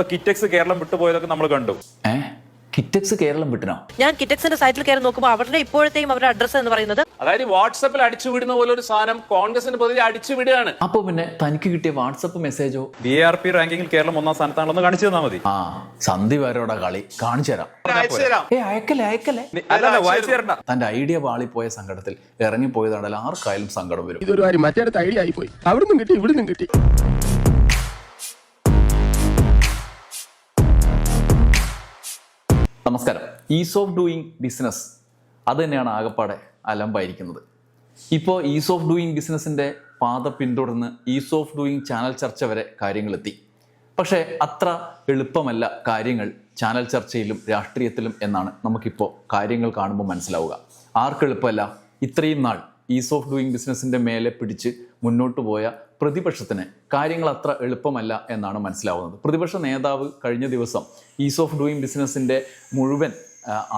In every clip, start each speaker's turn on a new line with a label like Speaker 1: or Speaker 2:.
Speaker 1: ഇപ്പൊ കിറ്റക്സ് കേരളം വിട്ടുപോയതൊക്കെ നമ്മൾ കണ്ടു.
Speaker 2: കിറ്റക്സ് കേരളം വിട്ടനോ?
Speaker 3: ഞാൻ കിറ്റക്സിന്റെ സൈറ്റിൽ കയറി നോക്കുമ്പോൾ അവരുടെ ഇപ്പോഴത്തെയും അവരുടെ അഡ്രസ് എന്ന് പറയുന്നത്
Speaker 4: അതായത് വാട്സപ്പിൽ അടിച്ചുവിടുന്ന പോലെ ഒരു സാധനം കോൺഗ്രസിന് പൊതുവെ അടിച്ചുവിടുകയാണ്
Speaker 2: അപ്പൊ പിന്നെ തനിക്ക് കിട്ടിയ വാട്സപ്പ് മെസ്സേജോ
Speaker 1: ബി ആർ പി റാങ്കിങ്ങിൽ കേരളം ഒന്നാം സ്ഥാനത്താണെന്ന് കാണിച്ചു തന്നാൽ മതി.
Speaker 2: ആ സന്ധി വരോടെ കളി കാണിച്ചു തരാം. ഏ തന്റെ ഐഡിയ വാളിപ്പോയ സങ്കടത്തിൽ ഇറങ്ങിപ്പോയതാണെങ്കിൽ ആർക്കായാലും സങ്കടം വരും.
Speaker 5: ഇതൊരു മറ്റേ മറ്റേടത്ത് ഐഡിയ ആയിപ്പോയി. അവിടുന്ന് കിട്ടി ഇവിടുന്ന് കിട്ടി.
Speaker 2: നമസ്കാരം. ഈസ് ഓഫ് ഡൂയിങ് ബിസിനസ് അത് തന്നെയാണ് ആകപ്പാടെ അലമ്പായിരിക്കുന്നത്. ഇപ്പോൾ ഈസ് ഓഫ് ഡൂയിങ് ബിസിനസ്സിന്റെ പാത പിന്തുടർന്ന് ഈസ് ഓഫ് ഡൂയിങ് ചാനൽ ചർച്ച വരെ കാര്യങ്ങളെത്തി. പക്ഷേ അത്ര എളുപ്പമല്ല കാര്യങ്ങൾ ചാനൽ ചർച്ചയിലും രാഷ്ട്രീയത്തിലും എന്നാണ് നമുക്കിപ്പോൾ കാര്യങ്ങൾ കാണുമ്പോൾ മനസ്സിലാവുക. ആർക്കെളുപ്പമല്ല? ഇത്രയും നാൾ ഈസ് ഓഫ് ഡൂയിങ് ബിസിനസ്സിന്റെ മേലെ പിടിച്ച് മുന്നോട്ട് പോയ പ്രതിപക്ഷത്തിന് കാര്യങ്ങൾ അത്ര എളുപ്പമല്ല എന്നാണ് മനസ്സിലാവുന്നത്. പ്രതിപക്ഷ നേതാവ് കഴിഞ്ഞ ദിവസം ഈസ് ഓഫ് ഡൂയിങ് ബിസിനസ്സിന്റെ മുഴുവൻ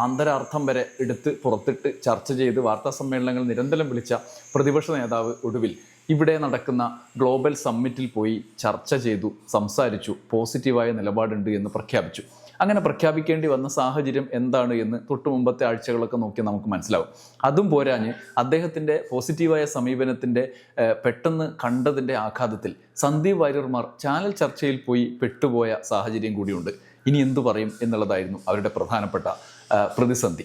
Speaker 2: ആന്തരാർത്ഥം വരെ എടുത്ത് പുറത്തിട്ട് ചർച്ച ചെയ്ത് വാർത്താ സമ്മേളനങ്ങൾ നിരന്തരം വിളിച്ച പ്രതിപക്ഷ നേതാവ് ഒടുവിൽ ഇവിടെ നടക്കുന്ന ഗ്ലോബൽ സമ്മിറ്റിൽ പോയി ചർച്ച ചെയ്തു സംസാരിച്ചു പോസിറ്റീവായ നിലപാടുണ്ട് എന്ന് പ്രഖ്യാപിച്ചു. അങ്ങനെ പ്രഖ്യാപിക്കേണ്ടി വന്ന സാഹചര്യം എന്താണ് എന്ന് തൊട്ടു മുമ്പത്തെ ആഴ്ചകളൊക്കെ നോക്കി നമുക്ക് മനസ്സിലാവും. അതും പോരാഞ്ഞ് അദ്ദേഹത്തിന്റെ പോസിറ്റീവായ സമീപനത്തിന്റെ പെട്ടെന്ന് കണ്ടതിന്റെ ആഘാതത്തിൽ സന്ദീപ് വാര്യർമാർ ചാനൽ ചർച്ചയിൽ പോയി പെട്ടുപോയ സാഹചര്യം കൂടിയുണ്ട്. ഇനി എന്തു പറയും എന്നുള്ളതായിരുന്നു അവരുടെ പ്രധാനപ്പെട്ട പ്രതിസന്ധി.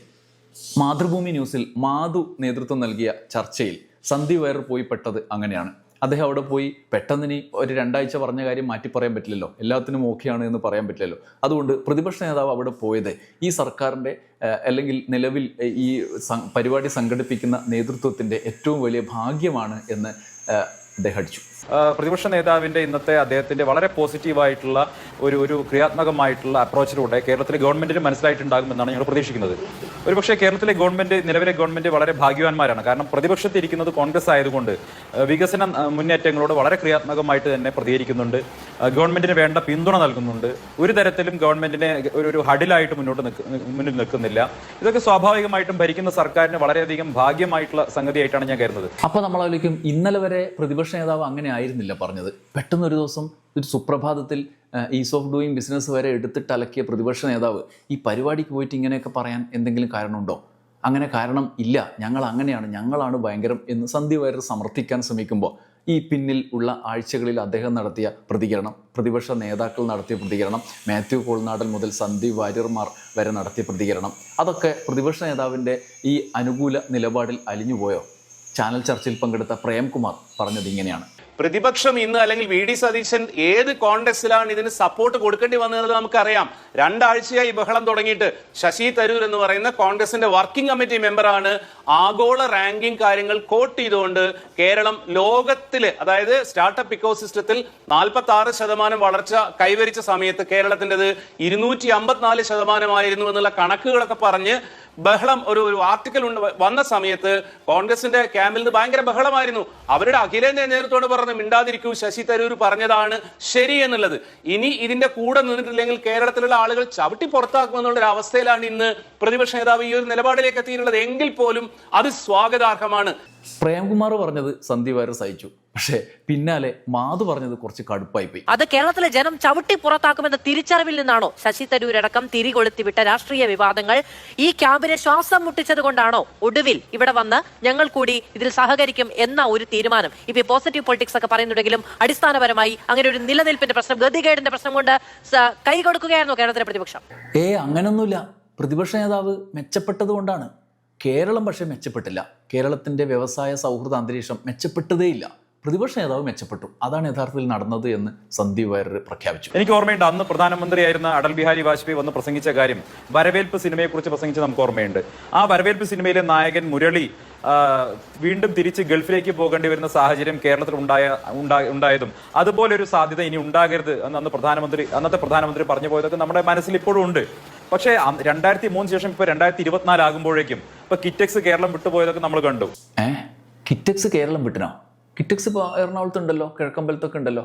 Speaker 2: മാതൃഭൂമി ന്യൂസിൽ മാധു നേതൃത്വം നൽകിയ ചർച്ചയിൽ സന്ദീപ് വയർ പോയി പെട്ടത് അങ്ങനെയാണ്. അദ്ദേഹം അവിടെ പോയി പെട്ടെന്ന് ഇനി ഒരു രണ്ടാഴ്ച പറഞ്ഞ കാര്യം മാറ്റി പറയാൻ പറ്റില്ലല്ലോ. എല്ലാത്തിനും ഓക്കെയാണ് എന്ന് പറയാൻ പറ്റില്ലല്ലോ. അതുകൊണ്ട് പ്രതിപക്ഷ നേതാവ് അവിടെ പോയത് ഈ സർക്കാരിന്റെ അല്ലെങ്കിൽ നിലവിൽ ഈ പരിപാടി സംഘടിപ്പിക്കുന്ന നേതൃത്വത്തിന്റെ ഏറ്റവും വലിയ ഭാഗ്യമാണ് എന്ന് അദ്ദേഹം അടിച്ചു.
Speaker 1: പ്രതിപക്ഷ നേതാവിന്റെ ഇന്നത്തെ അദ്ദേഹത്തിന്റെ വളരെ പോസിറ്റീവായിട്ടുള്ള ഒരു ഒരു ക്രിയാത്മകമായിട്ടുള്ള അപ്രോച്ചിലൂടെ കേരളത്തിലെ ഗവൺമെന്റിന് മനസ്സിലായിട്ടുണ്ടാകുമെന്നാണ് ഞങ്ങൾ പ്രതീക്ഷിക്കുന്നത്. ഒരുപക്ഷെ കേരളത്തിലെ ഗവൺമെന്റ് നിലവിലെ ഗവൺമെന്റ് വളരെ ഭാഗ്യവാന്മാരാണ്. കാരണം പ്രതിപക്ഷത്തിരിക്കുന്നത് കോൺഗ്രസ് ആയതുകൊണ്ട് വികസന മുന്നേറ്റങ്ങളോട് വളരെ ക്രിയാത്മകമായിട്ട് തന്നെ പ്രതികരിക്കുന്നുണ്ട്. ഗവൺമെന്റിന് വേണ്ട പിന്തുണ നൽകുന്നുണ്ട്. ഒരു തരത്തിലും ഗവൺമെന്റിനെ ഒരു ഒരു ഹഡിലായിട്ട് മുന്നോട്ട് മുന്നിൽ നിൽക്കുന്നില്ല. ഇതൊക്കെ സ്വാഭാവികമായിട്ടും ഭരിക്കുന്ന സർക്കാരിന് വളരെയധികം ഭാഗ്യമായിട്ടുള്ള സംഗതിയായിട്ടാണ് ഞാൻ കരുതുന്നത്.
Speaker 2: അപ്പോൾ നമ്മളായിരിക്കും ഇന്നലെ വരെ പ്രതിപക്ഷ നേതാവ് അങ്ങനെ ആയിരുന്നില്ല പറഞ്ഞത്. പെട്ടെന്നൊരു ദിവസം ഒരു സുപ്രഭാതത്തിൽ ഈസ് ഓഫ് ഡൂയിങ് ബിസിനസ് വരെ എടുത്തിട്ട് അലക്കിയ പ്രതിപക്ഷ നേതാവ് ഈ പരിപാടിക്ക് പോയിട്ട് ഇങ്ങനെയൊക്കെ പറയാൻ എന്തെങ്കിലും കാരണമുണ്ടോ? അങ്ങനെ കാരണം ഇല്ല. ഞങ്ങൾ അങ്ങനെയാണ് ഞങ്ങളാണ് ഭയങ്കരം എന്ന് സന്ധ്യ വയർ സമർത്ഥിക്കാൻ ശ്രമിക്കുമ്പോൾ ഈ പിന്നിൽ ഉള്ള ആഴ്ചകളിൽ അദ്ദേഹം നടത്തിയ പ്രതികരണം പ്രതിപക്ഷ നേതാക്കൾ നടത്തിയ പ്രതികരണം മാത്യു കോൾനാടൻ മുതൽ സന്ദീപ് വാര്യർമാർ വരെ നടത്തിയ പ്രതികരണം അതൊക്കെ പ്രതിപക്ഷ നേതാവിന്റെ ഈ അനുകൂല നിലപാടിൽ അലിഞ്ഞുപോയോ? ചാനൽ ചർച്ചയിൽ പങ്കെടുത്ത പ്രേംകുമാർ പറഞ്ഞത് ഇങ്ങനെയാണ്.
Speaker 4: പ്രതിപക്ഷം ഇന്ന് അല്ലെങ്കിൽ വി ഡി സതീശൻ ഏത് കോൺഗ്രസിലാണ് ഇതിന് സപ്പോർട്ട് കൊടുക്കേണ്ടി വന്നതെന്ന് നമുക്കറിയാം. രണ്ടാഴ്ചയായി ബഹളം തുടങ്ങിയിട്ട് ശശി തരൂർ എന്ന് പറയുന്ന കോൺഗ്രസിന്റെ വർക്കിംഗ് കമ്മിറ്റി മെമ്പറാണ് ആഗോള റാങ്കിംഗ് കാര്യങ്ങൾ കോട്ട് ചെയ്തുകൊണ്ട് കേരളം ലോകത്തിൽ അതായത് സ്റ്റാർട്ടപ്പ് ഇക്കോസിസ്റ്റത്തിൽ നാൽപ്പത്തി ആറ് ശതമാനം വളർച്ച കൈവരിച്ച സമയത്ത് കേരളത്തിന്റെത് ഇരുന്നൂറ്റി അമ്പത്തിനാല് ശതമാനമായിരുന്നു എന്നുള്ള കണക്കുകളൊക്കെ പറഞ്ഞ് ബഹളം ഒരു ഒരു ആർട്ടിക്കൽ വന്ന സമയത്ത് കോൺഗ്രസിന്റെ ക്യാമ്പിൽ നിന്ന് ഭയങ്കര ബഹളമായിരുന്നു. അവരുടെ അഖിലേന്ത്യാ നേതൃത്വത്തോട് പറഞ്ഞു മിണ്ടാതിരിക്കൂ ശശി തരൂർ പറഞ്ഞതാണ് ശരി എന്നുള്ളത്. ഇനി ഇതിന്റെ കൂടെ നിന്നിട്ടില്ലെങ്കിൽ കേരളത്തിലുള്ള ആളുകൾ ചവിട്ടി പുറത്താക്കുമെന്നുള്ള ഒരു അവസ്ഥയിലാണ് ഇന്ന് പ്രതിപക്ഷ നേതാവ് ഈ ഒരു നിലപാടിലേക്ക് എത്തിയിട്ടുള്ളത്. എങ്കിൽ പോലും അത് സ്വാഗതാർഹമാണ്.
Speaker 2: പ്രേംകുമാർ പറഞ്ഞത് സന്ധി വൈറസ് അയച്ചു പക്ഷേ പിന്നാലെ മാധു പറഞ്ഞത് കുറച്ച് കടുപ്പായി പോയി
Speaker 3: അത് കേരളത്തിലെ ജനം ചവിട്ടി പുറത്താക്കുമെന്ന തിരിച്ചറിവിൽ നിന്നാണോ ശശി തരൂരടക്കം തിരികൊളുത്തിവിട്ട രാഷ്ട്രീയ വിവാദങ്ങൾ? ഈ ക്യാമ്പിനെ ശ്വാസം മുട്ടിച്ചത് കൊണ്ടാണോ ഒടുവിൽ ഇവിടെ വന്ന് ഞങ്ങൾ കൂടി ഇതിൽ സഹകരിക്കും എന്ന ഒരു തീരുമാനം? ഇപ്പൊ പോസിറ്റീവ് പൊളിറ്റിക്സ് ഒക്കെ പറയുന്നുണ്ടെങ്കിലും അടിസ്ഥാനപരമായി അങ്ങനെ ഒരു നിലനിൽപ്പിന്റെ പ്രശ്നം ഗതികേടിന്റെ പ്രശ്നം കൊണ്ട് കൈ കൊടുക്കുകയായിരുന്നു കേരളത്തിലെ പ്രതിപക്ഷം?
Speaker 2: ഏ അങ്ങനൊന്നുമില്ല. പ്രതിപക്ഷ നേതാവ് മെച്ചപ്പെട്ടത് കൊണ്ടാണ്. കേരളം പക്ഷേ മെച്ചപ്പെട്ടില്ല. കേരളത്തിന്റെ വ്യവസായ സൗഹൃദ അന്തരീക്ഷം മെച്ചപ്പെട്ടതേയില്ല. പ്രതിപക്ഷ നേതാവ് മെച്ചപ്പെട്ടു. അതാണ് യഥാർത്ഥത്തിൽ നടന്നത് എന്ന് സന്ദീപ് വാര്യർ പ്രഖ്യാപിച്ചു.
Speaker 1: എനിക്ക് ഓർമ്മയുണ്ട് അന്ന് പ്രധാനമന്ത്രിയായിരുന്ന അടൽ ബിഹാരി വാജ്പേയി വന്ന് പ്രസംഗിച്ച കാര്യം. വരവേൽപ്പ് സിനിമയെക്കുറിച്ച് പ്രസംഗിച്ച് നമുക്ക് ഓർമ്മയുണ്ട്. ആ വരവേൽപ്പ് സിനിമയിലെ നായകൻ മുരളി വീണ്ടും തിരിച്ച് ഗൾഫിലേക്ക് പോകേണ്ടി വരുന്ന സാഹചര്യം കേരളത്തിൽ ഉണ്ടായ ഉണ്ടാ- ഉണ്ടായതും. അതുപോലെ ഒരു സാധ്യത ഇനി ഉണ്ടാകരുത് എന്ന് അന്ന് പ്രധാനമന്ത്രി അന്നത്തെ പ്രധാനമന്ത്രി പറഞ്ഞു പോയതൊക്കെ നമ്മുടെ മനസ്സിൽ ഇപ്പോഴും ഉണ്ട്. പക്ഷേ രണ്ടായിരത്തി മൂന്ന് ശേഷം ഇപ്പൊ രണ്ടായിരത്തി ഇരുപത്തിനാല് ആകുമ്പോഴേക്കും ഇപ്പൊ കിറ്റക്സ് കേരളം വിട്ടുപോയതൊക്കെ നമ്മൾ കണ്ടു.
Speaker 2: കിറ്റക്സ് കേരളം വിട്ടനോ? കിറ്റക്സ് ഇപ്പോൾ എറണാകുളത്തുണ്ടല്ലോ കിഴക്കമ്പലത്തൊക്കെ ഉണ്ടല്ലോ.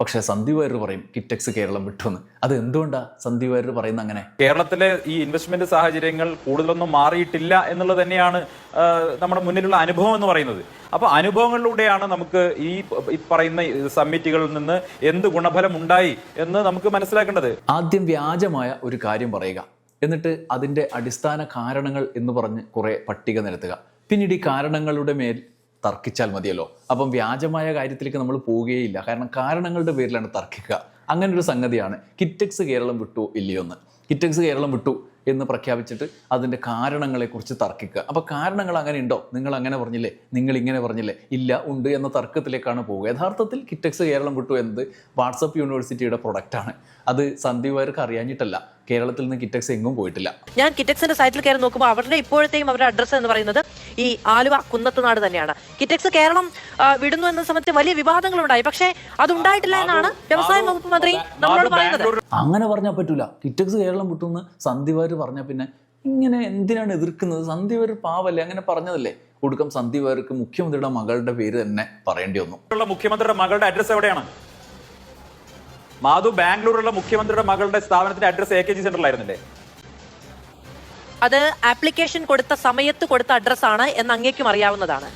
Speaker 2: പക്ഷേ സന്ദീപ് വാര്യർ പറയും കിറ്റക്സ് കേരളം വിട്ടുവെന്ന്. അത് എന്തുകൊണ്ടാ സന്ദീപ് വാര്യർ പറയുന്നത് അങ്ങനെ?
Speaker 1: കേരളത്തിലെ ഈ ഇൻവെസ്റ്റ്മെന്റ് സാഹചര്യങ്ങൾ കൂടുതലൊന്നും മാറിയിട്ടില്ല എന്നുള്ളത് തന്നെയാണ് നമ്മുടെ മുന്നിലുള്ള അനുഭവം എന്ന് പറയുന്നത്. അപ്പൊ അനുഭവങ്ങളിലൂടെയാണ് നമുക്ക് ഈ പറയുന്ന സമ്മിറ്റുകളിൽ നിന്ന് എന്ത് ഗുണഫലം ഉണ്ടായി എന്ന് നമുക്ക് മനസ്സിലാക്കേണ്ടത്.
Speaker 2: ആദ്യം വ്യാജമായ ഒരു കാര്യം പറയുക. എന്നിട്ട് അതിന്റെ അടിസ്ഥാന കാരണങ്ങൾ എന്ന് പറഞ്ഞ് കുറേ പട്ടിക നിരത്തുക. പിന്നീട് ഈ കാരണങ്ങളുടെ മേൽ തർക്കിച്ചാൽ മതിയല്ലോ. അപ്പം വ്യാജമായ കാര്യത്തിലേക്ക് നമ്മൾ പോവുകയില്ല. കാരണം കാരണങ്ങളുടെ പേരിലാണ് തർക്കിക്കുക. അങ്ങനെ ഒരു സംഗതിയാണ്. കിറ്റക്സ് കേരളം വിട്ടു ഇല്ലയോ എന്ന് കിറ്റക്സ് കേരളം വിട്ടു എന്ന് പ്രഖ്യാപിച്ചിട്ട് അതിന്റെ കാരണങ്ങളെക്കുറിച്ച് തർക്കിക്കുക. അപ്പോൾ കാരണങ്ങൾ അങ്ങനെ ഉണ്ടോ നിങ്ങൾ അങ്ങനെ പറഞ്ഞില്ലേ? നിങ്ങൾ ഇങ്ങനെ പറഞ്ഞില്ലേ? ഇല്ല ഉണ്ട് എന്ന തർക്കത്തിലേക്കാണ് പോവുക യഥാർത്ഥത്തിൽ കിറ്റക്സ് കേരളം വിട്ടു എന്നത് വാട്സപ്പ് യൂണിവേഴ്സിറ്റിയുടെ പ്രൊഡക്റ്റാണ് അത് സന്ദീപ് അറിയാഞ്ഞിട്ടല്ല. കേരളത്തിൽ നിന്ന് കിറ്റക്സ് എങ്ങും പോയിട്ടില്ല.
Speaker 3: ഞാൻ കിറ്റക്സിന്റെ സൈറ്റിൽ കയറി നോക്കുമ്പോൾ അവരുടെ ഇപ്പോഴത്തെയും അവരുടെ അഡ്രസ്സ് എന്ന് പറയുന്നത് ഈ ആലുവ കുന്നത്തുനാട് തന്നെയാണ്. കിറ്റക്സ് കേരളം വിടുന്നു എന്ന സമയത്ത് വലിയ വിവാദങ്ങൾ ഉണ്ടായി പക്ഷേ അതുണ്ടായിട്ടില്ല എന്നാണ് വ്യവസായ വകുപ്പ് മന്ത്രി നമ്മളോട് പറയുന്നത്.
Speaker 2: അങ്ങനെ പറഞ്ഞാൽ പറ്റൂല. കിറ്റക്സ് കേരളം വിട്ടുമെന്ന് സന്ധിവാര് പറഞ്ഞാൽ പിന്നെ ഇങ്ങനെ എന്തിനാണ് എതിർക്കുന്നത്? സന്ദീപ് വാര്യർ പാവല്ലേ? അങ്ങനെ പറഞ്ഞതല്ലേ? ഒടുക്കം സന്ദീപ് വാര്യർക്ക് മുഖ്യമന്ത്രിയുടെ മകളുടെ പേര് തന്നെ പറയേണ്ടി വന്നു.
Speaker 1: മുഖ്യമന്ത്രിയുടെ മകളുടെ അഡ്രസ് എവിടെയാണ്? മാധു ബാംഗ്ലൂരിലുള്ള മുഖ്യമന്ത്രിയുടെ മകളുടെ സ്ഥാപനത്തിന്റെ അഡ്രസ് എ കെ ജി സെന്ററിലായിരുന്നില്ലേ
Speaker 3: അത് ആപ്ലിക്കേഷൻ കൊടുത്ത സമയത്ത് കൊടുത്ത അഡ്രസ്സാണ് എന്ന് അങ്ങേക്കും അറിയാവുന്നതാണ്.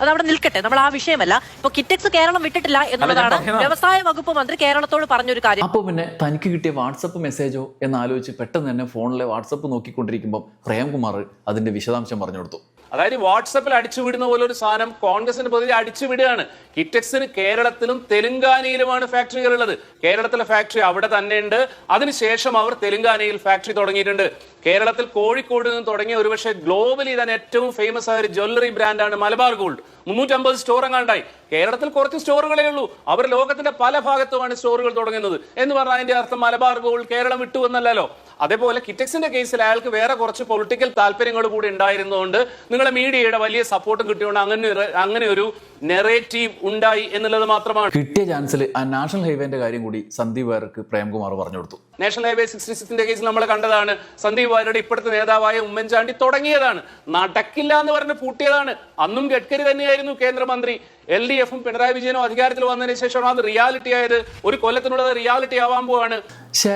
Speaker 3: അത് അവിടെ നിൽക്കട്ടെ നമ്മൾ ആ വിഷയമല്ല. ഇപ്പൊ കിറ്റക്സ് കേരളം വിട്ടിട്ടില്ല എന്നുള്ളതാണ് വ്യവസായ വകുപ്പ് മന്ത്രി കേരളത്തോട് പറഞ്ഞൊരു കാര്യം.
Speaker 2: അപ്പോൾ പിന്നെ തനിക്ക് കിട്ടിയ വാട്സപ്പ് മെസ്സേജോ എന്ന് ആലോചിച്ച് പെട്ടെന്ന് തന്നെ ഫോണിലെ വാട്സപ്പ് നോക്കിക്കൊണ്ടിരിക്കുമ്പോൾ പ്രേംകുമാർ അതിന്റെ വിശദാംശം പറഞ്ഞു കൊടുത്തു.
Speaker 4: അതായത് വാട്സപ്പിൽ അടിച്ചുവിടുന്ന പോലെ ഒരു സാധനം കോൺഗ്രസിന് പൊതുവെ അടിച്ചുവിടുകയാണ് കിറ്റക്സിന് കേരളത്തിലും തെലുങ്കാനയിലുമാണ് ഫാക്ടറികൾ ഉള്ളത്. കേരളത്തിലെ ഫാക്ടറി അവിടെ തന്നെയുണ്ട്. അതിനുശേഷം അവർ തെലുങ്കാനയിൽ ഫാക്ടറി തുടങ്ങിയിട്ടുണ്ട്. കേരളത്തിൽ കോഴിക്കോട് നിന്ന് തുടങ്ങിയ ഒരുപക്ഷെ ഗ്ലോബലി തന്നെ ഏറ്റവും ഫേമസ് ആയ ഒരു ജ്വല്ലറി ബ്രാൻഡാണ് മലബാർ ഗോൾഡ് മുന്നൂറ്റമ്പത് സ്റ്റോർ എങ്ങാണ്ടായി. കേരളത്തിൽ കുറച്ച് സ്റ്റോറുകളേ ഉള്ളൂ. അവർ ലോകത്തിന്റെ പല ഭാഗത്തുമാണ് സ്റ്റോറുകൾ തുടങ്ങുന്നത്. എന്ന് പറഞ്ഞാൽ അതിന്റെ അർത്ഥം മലബാർ ഗോൾഡ് കേരളം വിട്ടു എന്നല്ലല്ലോ. അതേപോലെ കിറ്റക്സിന്റെ കേസിൽ അയാൾക്ക് വേറെ കുറച്ച് പൊളിറ്റിക്കൽ താല്പര്യങ്ങൾ കൂടി ഉണ്ടായിരുന്നതുകൊണ്ട് നിങ്ങളെ മീഡിയയുടെ വലിയ സപ്പോർട്ടും കിട്ടിയോണ്ട് അങ്ങനെ ഒരു അങ്ങനെ ഒരു നെറേറ്റീവ് ഉണ്ടായി എന്നുള്ളത് മാത്രമാണ്.
Speaker 2: കിട്ടിയ ചാൻസിൽ ആ നാഷണൽ ഹൈവേന്റെ കാര്യം കൂടി സന്ദീപ് വേർക്ക് പ്രേംകുമാർ പറഞ്ഞു കൊടുത്തു.
Speaker 4: നാഷണൽ ഹൈവേ സിക്സ്റ്റി സിക്സിന്റെ കേസിൽ നമ്മൾ കണ്ടതാണ്. സന്ദീപ് വാര്യരുടെ ഇപ്പോഴത്തെ നേതാവായ ഉമ്മൻചാണ്ടി തുടങ്ങിയതാണ്. നടക്കില്ല എന്ന് പറഞ്ഞ് പൂട്ടിയതാണ്. അന്നും ഗഡ്കരി തന്നെയായിരുന്നു കേന്ദ്രമന്ത്രി. എൽ ഡി എഫും പിണറായി വിജയനും അധികാരത്തിൽ വന്നതിന് ശേഷമാണ് അത് റിയാലിറ്റി ആയത്. ഒരു കൊല്ലത്തിനുള്ളത് റിയാലിറ്റി ആവാൻ പോവാണ്.
Speaker 2: ഷേ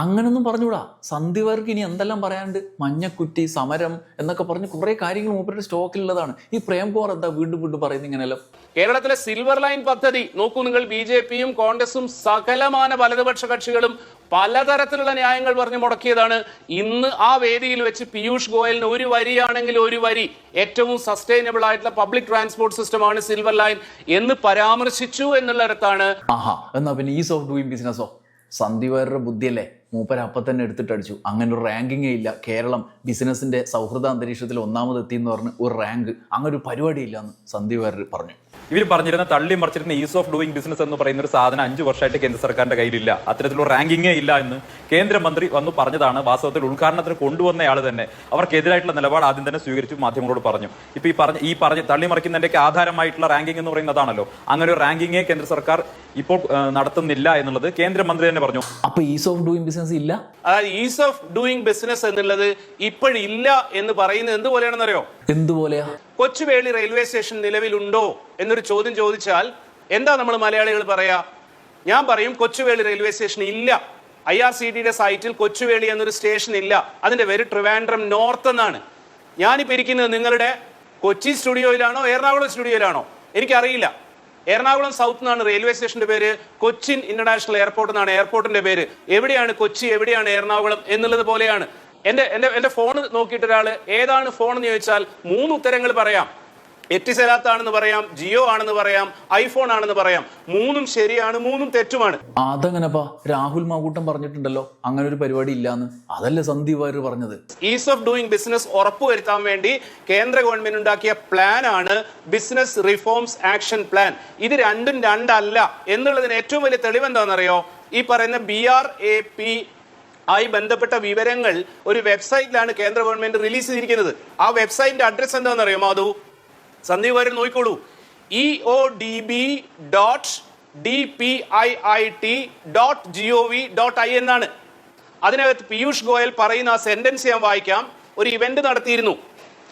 Speaker 2: അങ്ങനൊന്നും പറഞ്ഞൂടാ സന്ധിവർക്ക് ഇനി എന്തെല്ലാം പറയാണ്ട് മഞ്ഞക്കുറ്റി സമരം എന്നൊക്കെ പറഞ്ഞ് കുറെ കാര്യങ്ങൾ മൂപ്പരുടെ സ്റ്റോക്കിലുള്ളതാണ്. ഈ പ്രേംകുമാർ എന്താ വീണ്ടും വീണ്ടും പറയുന്നത് ഇങ്ങനെയല്ലോ?
Speaker 4: കേരളത്തിലെ സിൽവർ ലൈൻ പദ്ധതി നോക്കൂ നിങ്ങൾ ബി ജെ പിയും കോൺഗ്രസും സകലമാന വലതുപക്ഷ കക്ഷികളും പലതരത്തിലുള്ള ന്യായങ്ങൾ പറഞ്ഞ് മുടക്കിയതാണ്. ഇന്ന് ആ വേദിയിൽ വെച്ച് പീയൂഷ് ഗോയലിന് ഒരു വരിയാണെങ്കിൽ ഒരു വരി. ഏറ്റവും സസ്റ്റൈനബിൾ ആയിട്ടുള്ള പബ്ലിക് ട്രാൻസ്പോർട്ട് സിസ്റ്റമാണ് സിൽവർ ലൈൻ എന്ന് പരാമർശിച്ചു എന്നുള്ളിടത്താണ്
Speaker 2: ആഹാ എന്നാ പിന്നെ ഈസ് ഓഫ് ഡൂയിങ് ബിസിനസ്സോ സന്ധി വേറൊരു ബുദ്ധിയല്ലേ? മൂപ്പര അപ്പം തന്നെ എടുത്തിട്ട് അടിച്ചു. അങ്ങനെ ഒരു റാങ്കിങ്ങേ ഇല്ല. കേരളം ബിസിനസിന്റെ സൗഹൃദ അന്തരീക്ഷത്തിൽ ഒന്നാമത് എത്തി എന്ന് പറഞ്ഞ് ഒരു റാങ്ക് അങ്ങനെ ഒരു പരിപാടി ഇല്ല എന്ന് സന്ധി വേറൊരു പറഞ്ഞു.
Speaker 1: ഇവർ പറഞ്ഞിരുന്ന തള്ളി മറിച്ചിരുന്ന ഈസ് ഓഫ് ഡൂയിങ് ബിസിനസ് എന്ന് പറയുന്ന ഒരു സാധനം അഞ്ചു വർഷമായിട്ട് കേന്ദ്ര സർക്കാരിന്റെ കയ്യിലില്ല. അത്തരത്തിലുള്ള റാങ്കിങ്ങേ ഇല്ല എന്ന് കേന്ദ്രമന്ത്രി വന്നു പറഞ്ഞതാണ് വാസ്തവത്തിൽ ഉദ്ഘാടനത്തിന് കൊണ്ടുവന്നയാൾ തന്നെ. അവർക്കെതിരായിട്ടുള്ള നിലപാട് ആദ്യം തന്നെ സ്വീകരിച്ചു മാധ്യമങ്ങളോട് പറഞ്ഞു. ഇപ്പൊ ഈ പറഞ്ഞ ഈ പറഞ്ഞ തള്ളി മറിക്കുന്നതിന്റെ ആധാരമായിട്ടുള്ള റാങ്കിങ് എന്ന് പറയുന്നതാണല്ലോ അങ്ങനെ ഒരു റാങ്കിങ്ങേ കേന്ദ്ര സർക്കാർ ഇപ്പോൾ നടത്തുന്നില്ല എന്നുള്ളത് കേന്ദ്രമന്ത്രി തന്നെ പറഞ്ഞു.
Speaker 2: അപ്പൊ ഈസ് ഓഫ് ഡൂയിങ് ബിസിനസ് ഇല്ല?
Speaker 4: അതായത് ഈസ് ഓഫ് ഡൂയിങ് ബിസിനസ് എന്നുള്ളത് ഇപ്പോഴില്ല എന്ന് പറയുന്നത് എന്തുപോലെയാണെന്നറിയോ?
Speaker 2: എന്തുപോലെയാ?
Speaker 4: കൊച്ചുവേളി റെയിൽവേ സ്റ്റേഷൻ നിലവിലുണ്ടോ എന്നൊരു ചോദ്യം ചോദിച്ചാൽ എന്താ നമ്മൾ മലയാളികൾ പറയാ? ഞാൻ പറയും കൊച്ചുവേളി റെയിൽവേ സ്റ്റേഷൻ ഇല്ല. ഐ ആർ സി ഡിയുടെ സൈറ്റിൽ കൊച്ചുവേളി എന്നൊരു സ്റ്റേഷൻ ഇല്ല. അതിന്റെ പേര് ട്രിവാൻഡ്രം നോർത്ത് എന്നാണ്. ഞാനിപ്പോൾ ഇരിക്കുന്നത് നിങ്ങളുടെ കൊച്ചി സ്റ്റുഡിയോയിലാണോ എറണാകുളം സ്റ്റുഡിയോയിലാണോ? എനിക്കറിയില്ല. എറണാകുളം സൗത്ത് എന്നാണ് റെയിൽവേ സ്റ്റേഷന്റെ പേര്. കൊച്ചിൻ ഇന്റർനാഷണൽ എയർപോർട്ട് എന്നാണ് എയർപോർട്ടിന്റെ പേര്. എവിടെയാണ് കൊച്ചി എവിടെയാണ് എറണാകുളം എന്നുള്ളത് പോലെയാണ്. എന്റെ എന്റെ എന്റെ ഫോൺ നോക്കിയിട്ട് ഒരാൾ ഏതാണ് ഫോൺ എന്ന് ചോദിച്ചാൽ മൂന്ന് ഉത്തരങ്ങൾ പറയാം. എറ്റിസെലാത്ത് ആണെന്ന് പറയാം ജിയോ ആണെന്ന് പറയാം ഐഫോൺ ആണെന്ന് പറയാം. മൂന്നും ശരിയാണ് മൂന്നും തെറ്റുമാണ്.
Speaker 2: അതങ്ങനപ്പാ? രാഹുൽ മാകൂട്ടം പറഞ്ഞിട്ടുണ്ടല്ലോ അങ്ങനെ ഒരു പരിപാടി ഇല്ലാന്ന്. അതല്ലേ സന്ദീപ് വാര്യർ പറഞ്ഞത്.
Speaker 4: ഈസ് ഓഫ് ഡൂയിങ് ബിസിനസ് ഉറപ്പുവരുത്താൻ വേണ്ടി കേന്ദ്ര ഗവൺമെന്റ് ഉണ്ടാക്കിയ പ്ലാൻ ആണ് ബിസിനസ് റിഫോംസ് ആക്ഷൻ പ്ലാൻ ഇത് രണ്ടും രണ്ടല്ല. എന്നുള്ളതിന് ഏറ്റവും വലിയ തെളിവ് എന്താണെന്നറിയോ ഈ പറയുന്ന ബി ആർ എ പി ആയി ബന്ധപ്പെട്ട വിവരങ്ങൾ ഒരു വെബ്സൈറ്റിലാണ് കേന്ദ്ര ഗവൺമെന്റ് റിലീസ് ചെയ്തിരിക്കുന്നത്. ആ വെബ്സൈറ്റിന്റെ അഡ്രസ് എന്താണെന്ന് അറിയാമോ അതു സന്ദീപ് വാര്യർ നോക്കിക്കോളൂ. E O D B dot D P I I T dot G O V dot I എന്നാണ്. അതിനകത്ത് പീയൂഷ് ഗോയൽ പറയുന്ന ആ സെന്റൻസ് ഞാൻ വായിക്കാം. ഒരു ഇവന്റ് നടത്തിയിരുന്നു.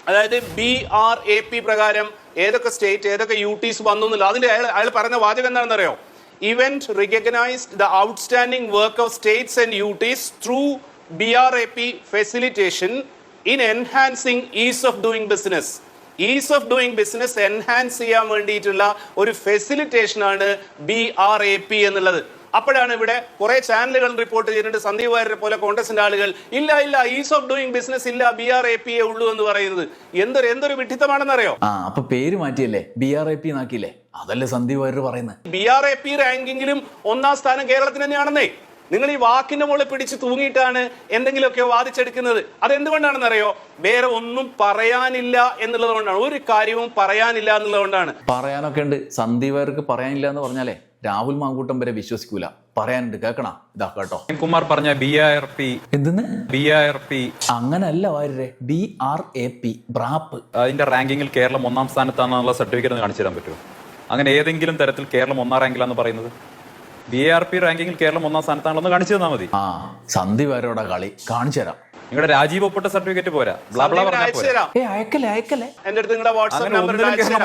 Speaker 4: അതായത് ബി ആർ എ പി പ്രകാരം ഏതൊക്കെ സ്റ്റേറ്റ് ഏതൊക്കെ യു ടീസ് വന്നു എന്നുള്ളത്. അതിൽ അയാൾ അയാൾ പറഞ്ഞ വാചകം എന്താണെന്നറിയോ? Event recognized the outstanding work of states and UTs through BRAP facilitation in enhancing ease of doing business. Ease of doing business enhance ചെയ്യാൻ വേണ്ടിയിട്ടുള്ള ഒരു ഫെസിലിറ്റേഷൻ ആണ് ബി ആർ എ പി എന്നുള്ളത് അപ്പോഴാണ് ഇവിടെ കുറെ ചാനലുകൾ റിപ്പോർട്ട് ചെയ്തിട്ടുണ്ട്. സന്ദീപ് വാര്യരെ പോലെ കോൺഗ്രസിന്റെ ആളുകൾ ഇല്ല ഇല്ല ഈസ് ഓഫ് ഡൂയിങ് ബിസിനസ് ഇല്ല ബി ആർ എ പി എ ഉള്ളൂ എന്ന് പറയുന്നത്. എന്തൊരു എന്തൊരു വിഡിത്തമാണെന്നറിയോ
Speaker 2: ആ അപ്പൊ പേര് മാറ്റിയല്ലേ? ബി ആർ എ പി നാക്കിയില്ലേ അതല്ലേ സന്ദീപ് വാര്യർ പറയുന്നത്.
Speaker 4: ബി ആർ എ പി റാങ്കിങ്ങിലും ഒന്നാം സ്ഥാനം കേരളത്തിന് തന്നെയാണെന്നേ. നിങ്ങൾ ഈ വാക്കിന്റെ മുകളിൽ പിടിച്ച് തൂങ്ങിയിട്ടാണ് എന്തെങ്കിലുമൊക്കെ വാദിച്ചെടുക്കുന്നത്. അതെന്തുകൊണ്ടാണെന്ന് അറിയോ വേറെ ഒന്നും പറയാനില്ല എന്നുള്ളത് കൊണ്ടാണ് ഒരു കാര്യവും പറയാനില്ല എന്നുള്ളത് കൊണ്ടാണ്
Speaker 2: പറയാനൊക്കെ ഉണ്ട്. സന്ദീപ് പറയാനില്ല എന്ന് പറഞ്ഞാലേ രാഹുൽ മാങ്കൂട്ടം വരെ വിശ്വസിക്കൂല. പറയാനുണ്ട് കേക്കണ ഇതാ കേട്ടോ.
Speaker 1: കുമാർ പറഞ്ഞ ബി ആർ പി
Speaker 2: എന്തെന്ന്?
Speaker 1: ബി ആർ പി
Speaker 2: അങ്ങനല്ല വാര്യരെ. B R A P BRAP
Speaker 1: അതിന്റെ റാങ്കിങ്ങിൽ കേരളം ഒന്നാം സ്ഥാനത്താണെന്നുള്ള സർട്ടിഫിക്കറ്റ് കാണിച്ചു തരാൻ പറ്റുമോ? അങ്ങനെ ഏതെങ്കിലും തരത്തിൽ കേരളം ഒന്നാം റാങ്കിലാന്ന് പറയുന്നത്? ബി ആർ പി റാങ്കിങ്ങിൽ കേരളം ഒന്നാം സ്ഥാനത്താണെന്ന് കാണിച്ചു തന്നാൽ മതി.
Speaker 2: ആ സന്ധി വരോടെ കളി. കാണിച്ചു തരാം.
Speaker 1: നിങ്ങളുടെ രാജീവ് ഒപ്പിട്ട സർട്ടിഫിക്കറ്റ് പോരാ.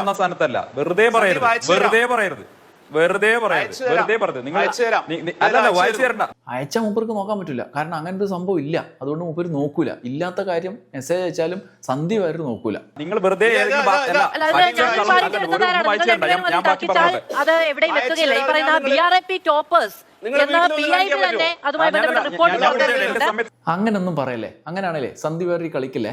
Speaker 1: ഒന്നാം സ്ഥാനത്തല്ല. വെറുതെ പറയരുത്. വെറുതെ പറയരുത്. വെറുതെ. വെറുതെ പറയരുത്. നിങ്ങൾ
Speaker 4: അയച്ചു
Speaker 1: വായിച്ചു തരണ്ട.
Speaker 2: അയച്ച മൂപ്പർക്ക് നോക്കാൻ പറ്റില്ല കാരണം അങ്ങനെ ഒരു സംഭവം ഇല്ല. അതുകൊണ്ട് മൂപ്പര് നോക്കൂല. ഇല്ലാത്ത കാര്യം മെസ്സേജ് അയച്ചാലും സന്ധി വരെ നോക്കൂല.
Speaker 1: നിങ്ങൾ വെറുതെ. അല്ല,
Speaker 3: അല്ല അത്
Speaker 1: അല്ല,
Speaker 3: എവിടെയും എത്തുകയില്ല. ഈ
Speaker 4: തരാം.
Speaker 3: പറയുന്ന B R I P toppers
Speaker 2: അങ്ങനൊന്നും പറയല്ലേ. അങ്ങനെയാണല്ലേ? സന്ധി വേറെ കളിക്കില്ലേ?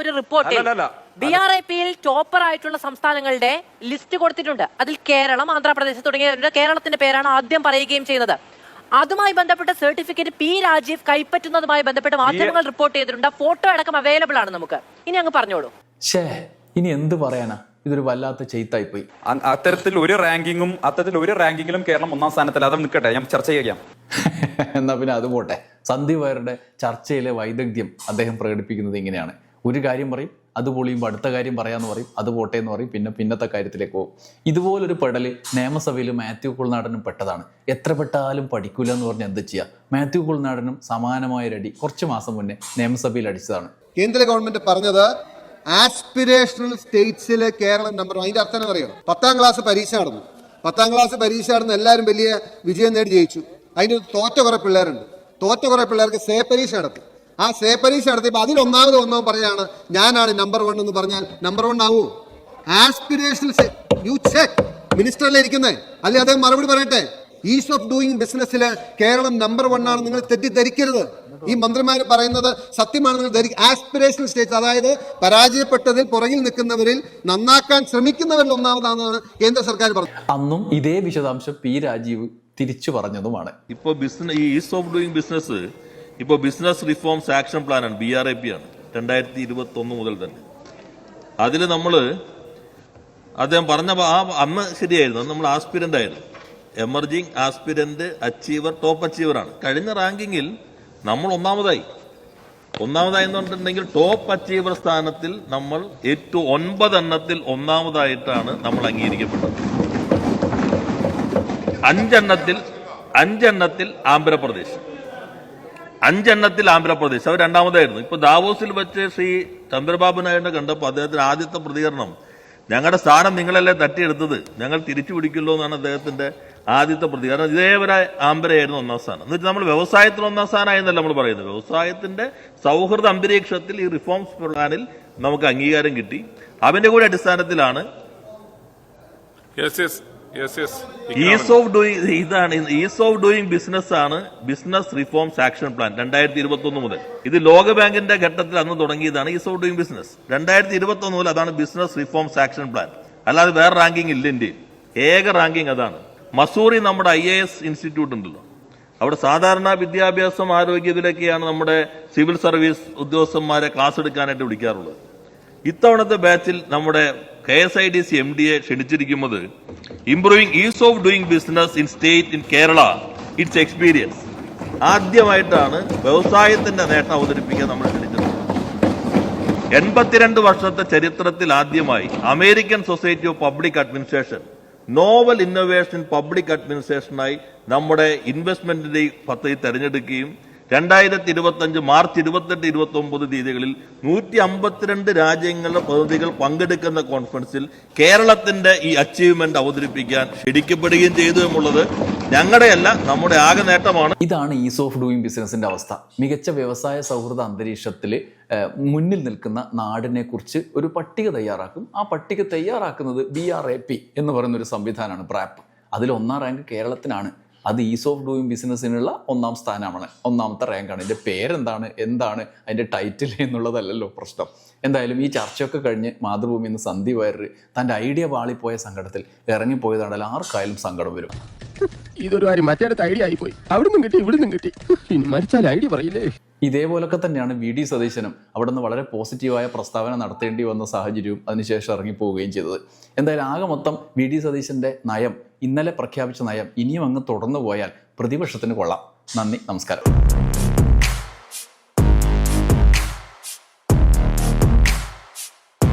Speaker 3: ഒരു റിപ്പോർട്ടിൽ
Speaker 1: അല്ലല്ലല്ല.
Speaker 3: ബി ആർ ഐ പിയിൽ ടോപ്പർ ആയിട്ടുള്ള സംസ്ഥാനങ്ങളുടെ ലിസ്റ്റ് കൊടുത്തിട്ടുണ്ട്. അതിൽ കേരളം ആന്ധ്രാപ്രദേശ് തുടങ്ങിയ കേരളത്തിന്റെ പേരാണ് ആദ്യം പറയുകയും ചെയ്യുന്നത് അതുമായി ബന്ധപ്പെട്ട സർട്ടിഫിക്കറ്റ് പി രാജീവ് കൈപ്പറ്റുന്നതുമായി ബന്ധപ്പെട്ട് മാധ്യമങ്ങൾ റിപ്പോർട്ട് ചെയ്തിട്ടുണ്ട്. ആ ഫോട്ടോ അടക്കം അവൈലബിൾ ആണ് നമുക്ക്. ഇനി അങ്ങ് പറഞ്ഞോളൂ.
Speaker 2: ഷേ ഇനി എന്ത് പറയാനാ? ഇതൊരു വല്ലാത്ത ചെയ്ത്തായി പോയി
Speaker 1: അ- അത്തരത്തിൽ ഒരു റാങ്കിങ്ങും അത്തരത്തിൽ ഒരു റാങ്കിങ്ങിലും കേരളം ഒന്നാം സ്ഥാനത്തിൽ അത് നിൽക്കട്ടെ ഞാൻ ചർച്ച ചെയ്യാം.
Speaker 2: എന്നാ പിന്നെ അത് പോട്ടെ. സന്ദീപ് വാര്യരുടെ ചർച്ചയിലെ വൈദഗ്ധ്യം അദ്ദേഹം പ്രകടിപ്പിക്കുന്നത് ഇങ്ങനെയാണ്. ഒരു കാര്യം പറയും അത് പൊളിയുമ്പോൾ അടുത്ത കാര്യം പറയാന്ന് പറയും അത് പോട്ടെ എന്ന് പറയും പിന്നെ പിന്നത്തെ കാര്യത്തിലേക്ക് പോകും. ഇതുപോലൊരു പെടൽ നിയമസഭയിൽ മാത്യു കുൾനാടനും പെട്ടതാണ്. എത്ര പെട്ടാലും പഠിക്കൂല എന്ന് പറഞ്ഞ് എന്ത് ചെയ്യുക മാത്യു കുൾനാടനും സമാനമായ രടി കുറച്ച് മാസം മുന്നേ നിയമസഭയിൽ അടിച്ചതാണ്.
Speaker 6: കേന്ദ്ര ഗവൺമെന്റ് പറഞ്ഞത് ആസ്പിരേഷണൽ സ്റ്റേറ്റ്സിലെ കേരളം നമ്പർ വൺ അതിന്റെ അർത്ഥം അറിയോ പത്താം ക്ലാസ് പരീക്ഷ നടന്നു. പത്താം ക്ലാസ് പരീക്ഷ നടന്ന് എല്ലാവരും വലിയ വിജയം നേടി ജയിച്ചു. അതിന് തോറ്റ കുറെ പിള്ളേരുണ്ട്. തോറ്റ കുറെ പിള്ളേർക്ക് സേ പരീക്ഷ നടത്തി. ആ സേ പരീക്ഷ നടത്തിയപ്പോൾ അതിൽ ഒന്നാമത് ഒന്നാമത് പറയാണ് ഞാനാണ് നമ്പർ വൺ എന്ന് പറഞ്ഞാൽ നമ്പർ വൺ ആവൂ. ആസ്പിരേഷണൽ യു ചെക്ക് മിനിസ്റ്ററിലെ ഇരിക്കുന്നത് അല്ലെ അദ്ദേഹം മറുപടി പറയട്ടെ? ഈസ് ഓഫ് ഡൂയിങ് ബിസിനസ്സിൽ കേരളം നമ്പർ വൺ ആണ് നിങ്ങൾ തെറ്റിദ്ധരിക്കരുത്. ഈ മന്ത്രിമാർ പറയുന്നത് സത്യമാണ്. നിങ്ങൾ ധരി ആസ്പിറേഷണൽ സ്റ്റേറ്റ് അതായത് പരാജയപ്പെട്ടതിൽ പുറകിൽ നിൽക്കുന്നവരിൽ നന്നാക്കാൻ ശ്രമിക്കുന്നവരിൽ ഒന്നാമതാണെന്നാണ് കേന്ദ്ര സർക്കാർ പറഞ്ഞത്
Speaker 2: അന്നും ഇതേ വിശദാംശം പി രാജീവ് തിരിച്ചു പറഞ്ഞതുമാണ്.
Speaker 7: ഇപ്പോൾ ബിസിനസ് ഈ ഈസ് ഓഫ് ഡൂയിങ് ബിസിനസ് ഇപ്പോൾ ബിസിനസ് റിഫോംസ് ആക്ഷൻ പ്ലാൻ ആണ് ബി ആർ എ പി ആണ് രണ്ടായിരത്തി ഇരുപത്തി ഒന്ന് മുതൽ തന്നെ. അതിൽ നമ്മൾ അദ്ദേഹം പറഞ്ഞ ആ അന്ന് ശരിയായിരുന്നു നമ്മൾ ആസ്പിരന്റ് ആയിരുന്നു. എമർജിങ് ആസ്പിരന്റ് അച്ചീവർ ടോപ്പ് അച്ചീവറാണ്. കഴിഞ്ഞ റാങ്കിങ്ങിൽ നമ്മൾ ഒന്നാമതായി. ഒന്നാമതായി എന്ന് പറഞ്ഞിട്ടുണ്ടെങ്കിൽ ടോപ്പ് അച്ചീവർ സ്ഥാനത്തിൽ നമ്മൾ ഏറ്റവും ഒൻപതെണ്ണത്തിൽ ഒന്നാമതായിട്ടാണ് നമ്മൾ അംഗീകരിക്കപ്പെട്ടത്. അഞ്ചെണ്ണത്തിൽ അഞ്ചെണ്ണത്തിൽ ആന്ധ്രാപ്രദേശ്. അഞ്ചെണ്ണത്തിൽ ആന്ധ്രാപ്രദേശ്. അവർ രണ്ടാമതായിരുന്നു. ഇപ്പൊ ദാവോസിൽ വെച്ച് ശ്രീ ചന്ദ്രബാബു നായിഡു കണ്ടപ്പോൾ അദ്ദേഹത്തിന്റെ ആദ്യത്തെ പ്രതികരണം ഞങ്ങളുടെ സ്ഥാനം നിങ്ങളല്ലേ തട്ടിയെടുത്തത്? ഞങ്ങൾ തിരിച്ചു പിടിക്കുമല്ലോ എന്നാണ് അദ്ദേഹത്തിന്റെ ആദ്യത്തെ പ്രതികരണം ഇതേവരെ ആംബരയായിരുന്നു ഒന്നാം സ്ഥാനം. എന്ന് വെച്ചാൽ നമ്മൾ വ്യവസായത്തിൽ ഒന്നാം സ്ഥാനമായെന്നല്ല നമ്മൾ പറയുന്നത്. വ്യവസായത്തിന്റെ സൗഹൃദ അന്തരീക്ഷത്തിൽ ഈ റിഫോംസ് പ്ലാനിൽ നമുക്ക് അംഗീകാരം കിട്ടി. അവന്റെ കൂടെ അടിസ്ഥാനത്തിലാണ്. ഈസ് ഓഫ് ഡൂയിങ് ഇതാണ് ഈസ് ഓഫ് ഡൂയിങ് ബിസിനസ് ആണ് ബിസിനസ് റിഫോംസ് ആക്ഷൻ പ്ലാൻ രണ്ടായിരത്തി ഇരുപത്തി ഒന്ന് മുതൽ. ഇത് ലോകബാങ്കിന്റെ ഘട്ടത്തിൽ അന്ന് തുടങ്ങിയതാണ് ഈസ് ഓഫ് ഡൂയിങ് ബിസിനസ് രണ്ടായിരത്തി ഇരുപത്തി ഒന്ന് മുതൽ അതാണ് ബിസിനസ് റിഫോംസ് ആക്ഷൻ പ്ലാൻ അല്ലാതെ വേറെ റാങ്കിങ് ഇല്ല ഇന്ത്യയിൽ. ഏക റാങ്കിങ് അതാണ്. മസൂറി നമ്മുടെ ഐ എ എസ് ഇൻസ്റ്റിറ്റ്യൂട്ട് ഉണ്ടല്ലോ. അവിടെ സാധാരണ വിദ്യാഭ്യാസം ആരോഗ്യ ഇതിലൊക്കെയാണ് നമ്മുടെ സിവിൽ സർവീസ് ഉദ്യോഗസ്ഥന്മാരെ ക്ലാസ് എടുക്കാനായിട്ട് വിളിക്കാറുള്ളത്. ഇത്തവണത്തെ ബാച്ചിൽ നമ്മുടെ K S I D C M D A ക്ഷണിച്ചിരിക്കുന്നത് improving ease of doing business in state in Kerala it's experience ആദ്യമായിട്ടാണ് വ്യവസായത്തിന്റെ നേട്ടം അവതരിപ്പിക്കാൻ നമ്മൾ ക്ഷണിച്ചത്. എൺപത്തിരണ്ട് വർഷത്തെ ചരിത്രത്തിൽ ആദ്യമായി American society of public administration novel innovation public അഡ്മിനിസ്ട്രേഷനായി നമ്മുടെ ഇൻവെസ്റ്റ്മെന്റിന്റെ ഈ പദ്ധതി തെരഞ്ഞെടുക്കുകയും രണ്ടായിരത്തി ഇരുപത്തി അഞ്ച് മാർച്ച് ഇരുപത്തെട്ട് ഇരുപത്തി ഒമ്പത് തീയതികളിൽ നൂറ്റി അമ്പത്തിരണ്ട് രാജ്യങ്ങളുടെ പ്രതിനിധികൾ പങ്കെടുക്കുന്ന കോൺഫറൻസിൽ കേരളത്തിന്റെ ഈ അച്ചീവ്മെന്റ് അവതരിപ്പിക്കാൻ ക്ഷണിക്കപ്പെടുകയും ചെയ്തു എന്നുള്ളത് ഞങ്ങളുടെയല്ല നമ്മുടെ ആകെ നേട്ടമാണ്.
Speaker 2: ഇതാണ് ഈസ് ഓഫ് ഡൂയിങ് ബിസിനസിന്റെ അവസ്ഥ. മികച്ച വ്യവസായ സൗഹൃദ അന്തരീക്ഷത്തിൽ മുന്നിൽ നിൽക്കുന്ന നാടിനെ കുറിച്ച് ഒരു പട്ടിക തയ്യാറാക്കും. ആ പട്ടിക തയ്യാറാക്കുന്നത് ബി ആർ എ പി എന്ന് പറയുന്ന ഒരു സംവിധാനമാണ് പ്രാപ്പ്. അതിൽ ഒന്നാം റാങ്ക് കേരളത്തിനാണ്. അത് ഈസ് ഓഫ് ഡൂയിങ് ബിസിനസ്സിനുള്ള ഒന്നാം സ്ഥാനമാണ്. ഒന്നാമത്തെ റാങ്കാണ് എന്റെ പേരെന്താണ്? എന്താണ്? അതിന്റെ ടൈറ്റിൽ എന്നുള്ളതല്ലല്ലോ പ്രശ്നം. എന്തായാലും ഈ ചർച്ചയൊക്കെ കഴിഞ്ഞ് മാതൃഭൂമി എന്ന് സന്ധി വയറ് തന്റെ ഐഡിയ വാളിപ്പോയ സങ്കടത്തിൽ ഇറങ്ങിപ്പോയതാണെങ്കിൽ ആർക്കായാലും സങ്കടം വരും.
Speaker 5: ഇതൊരു കാര്യം മറ്റേടത്ത് ഐഡിയ ആയിപ്പോയി. അവിടുന്ന് കിട്ടി ഇവിടുന്ന് കിട്ടി. മരിച്ചാൽ ഐഡിയ പറയില്ലേ?
Speaker 2: ഇതേപോലൊക്കെ തന്നെയാണ് വി ഡി സതീശനും അവിടെ നിന്ന് വളരെ പോസിറ്റീവായ പ്രസ്താവന നടത്തേണ്ടി വന്ന സാഹചര്യവും അതിനുശേഷം ഇറങ്ങിപ്പോവുകയും ചെയ്തത്. എന്തായാലും ആകെ മൊത്തം വി ഡി സതീശന്റെ നയം ഇന്നലെ പ്രഖ്യാപിച്ച നയം ഇനിയും അങ്ങ് തുടർന്നു പോയാൽ പ്രതിപക്ഷത്തിന് കൊള്ളാം. നന്ദി നമസ്കാരം.